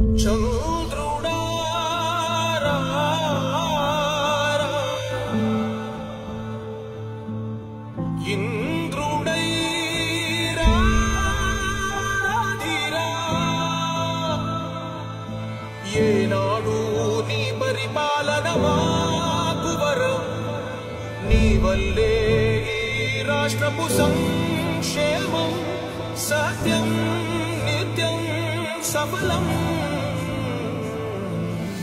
చంద్రుడా ఇంద్రుడై ఏనాడు నీ పరిపాలన మాకు వరం నీ వల్లే రాష్ట్రపు సత్యం నిత్యం సఫలం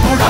ಕೂಡ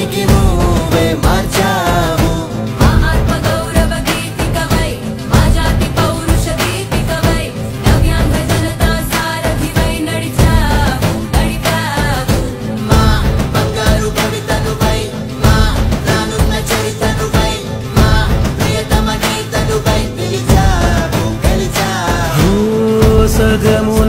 లోకానికి నువ్వే మార్చావు. సగము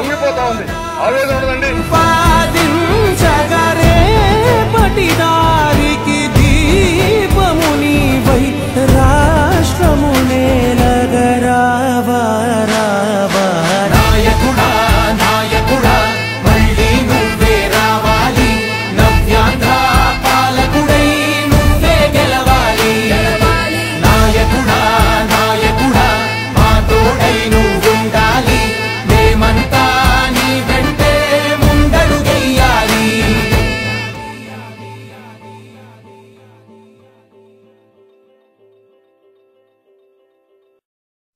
పొంగిపోతా ఉంది. ఆవేదండి